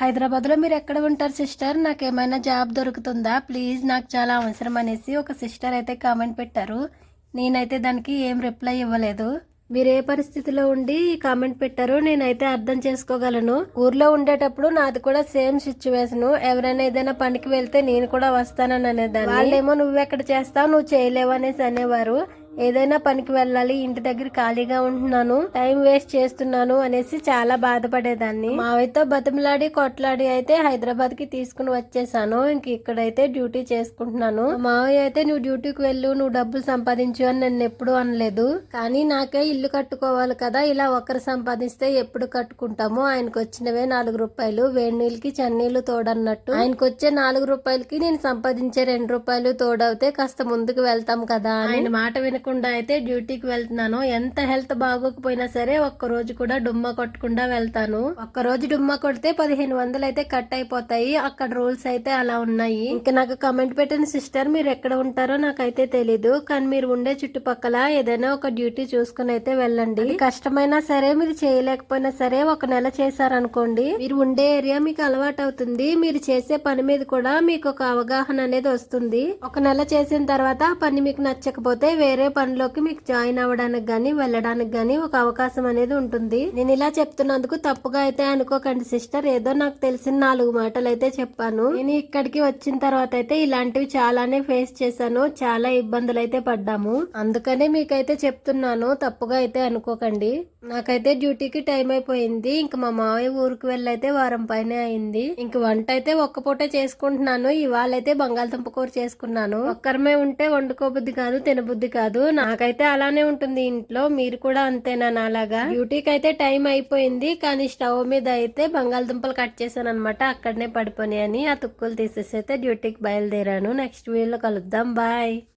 హైదరాబాద్లో మీరు ఎక్కడ ఉంటారు సిస్టర్? నాకు ఏమైనా జాబ్ దొరుకుతుందా? ప్లీజ్ నాకు చాలా అవసరం అనేసి ఒక సిస్టర్ అయితే కామెంట్ పెట్టారు. నేనైతే దానికి ఏం రిప్లై ఇవ్వలేదు. మీరు ఏ పరిస్థితిలో ఉండి కామెంట్ పెట్టారో నేనైతే అర్థం చేసుకోగలను. ఊర్లో ఉండేటప్పుడు నాది కూడా సేమ్ సిచ్యువేషన్ ఎవరైనా ఏదైనా పనికి వెళ్తే నేను కూడా వస్తానని అనేదాన్ని. వాళ్ళేమో నువ్వెక్కడ చేస్తావు? నువ్వు చేయలేవు అనేసి అనేవారు. ఏదైనా పనికి వెళ్ళాలి ఇంటి దగ్గర ఖాళీగా ఉంటున్నాను టైం వేస్ట్ చేస్తున్నాను అనేసి చాలా బాధపడేదాన్ని. మావయ్యతో బతిమలాడి కొట్లాడి అయితే హైదరాబాద్కి తీసుకుని వచ్చేసాను. ఇంక ఇక్కడైతే డ్యూటీ చేసుకుంటున్నాను. మావయ్య అయితే నువ్వు డ్యూటీకి వెళ్ళు నువ్వు డబ్బులు సంపాదించు అని నన్ను ఎప్పుడు అనలేదు. కానీ నాకే ఇల్లు కట్టుకోవాలి కదా ఇలా ఒకరు సంపాదిస్తే ఎప్పుడు కట్టుకుంటాము? ఆయనకు వచ్చినవే నాలుగు రూపాయలు వేడి నీళ్ళకి చన్నీళ్ళు తోడన్నట్టు. ఆయనకు వచ్చే నాలుగు రూపాయలకి నేను సంపాదించే రెండు రూపాయలు తోడవుతే కాస్త ముందుకు వెళ్తాం కదా ఆయన మాట వినకుండా అయితే డ్యూటీకి వెళ్తున్నాను. ఎంత హెల్త్ బాగోకపోయినా సరే ఒక్క రోజు కూడా డుమ్మా కొట్టకుండా వెళ్తాను. ఒక్క రోజు డుమ్మా కొడితే పదిహేను వందలు అయితే కట్ అయిపోతాయి. అక్కడ రూల్స్ అయితే అలా ఉన్నాయి. ఇంకా నాకు కమెంట్ పెట్టిన సిస్టర్ మీరు ఎక్కడ ఉంటారో నాకైతే తెలీదు. కానీ మీరు ఉండే చుట్టుపక్కల ఏదైనా ఒక డ్యూటీ చూసుకుని అయితే వెళ్ళండి. కష్టమైనా సరే మీరు చేయలేకపోయినా సరే ఒక నెల చేశారనుకోండి. మీరు ఉండే ఏరియా మీకు అలవాటు అవుతుంది. మీరు చేసే పని మీద కూడా మీకు ఒక అవగాహన అనేది వస్తుంది. ఒక నెల చేసిన తర్వాత ఆ పని మీకు నచ్చకపోతే వేరే పనిలోకి మీకు జాయిన్ అవ్వడానికి కానీ వెళ్ళడానికి కానీ ఒక అవకాశం అనేది ఉంటుంది. నేను ఇలా చెప్తున్నందుకు తప్పుగా అయితే అనుకోకండి సిస్టర్. ఏదో నాకు తెలిసిన నాలుగు మాటలు అయితే చెప్పాను. నేను ఇక్కడికి వచ్చిన తర్వాత అయితే ఇలాంటివి చాలానే ఫేస్ చేశాను. చాలా ఇబ్బందులు అయితే పడ్డాము. అందుకనే మీకైతే చెప్తున్నాను తప్పుగా అయితే అనుకోకండి. నాకైతే డ్యూటీకి టైం అయిపోయింది. ఇంక మా మావయ్య ఊరికి వెళ్ళైతే వారం పైన అయింది. ఇంక వంట అయితే ఒక్క పూటే చేసుకుంటున్నాను. ఇవాళ అయితే బంగాళదుంప కూర చేసుకున్నాను. ఒక్కరమే ఉంటే వండుకోబుద్ధి కాదు తినబుద్ధి కాదు. నాకైతే అలానే ఉంటుంది ఇంట్లో మీరు కూడా అంతేనా నాలాగా? డ్యూటీకి అయితే టైం అయిపోయింది కానీ స్టవ్ మీద అయితే బంగాళదుంపలు కట్ చేశాను అనమాట అక్కడనే పడిపోయి అని. ఆ తుక్కులు తీసేసి అయితే డ్యూటీకి బయలుదేరాను. నెక్స్ట్ వీడియోలో కలుద్దాం. బాయ్.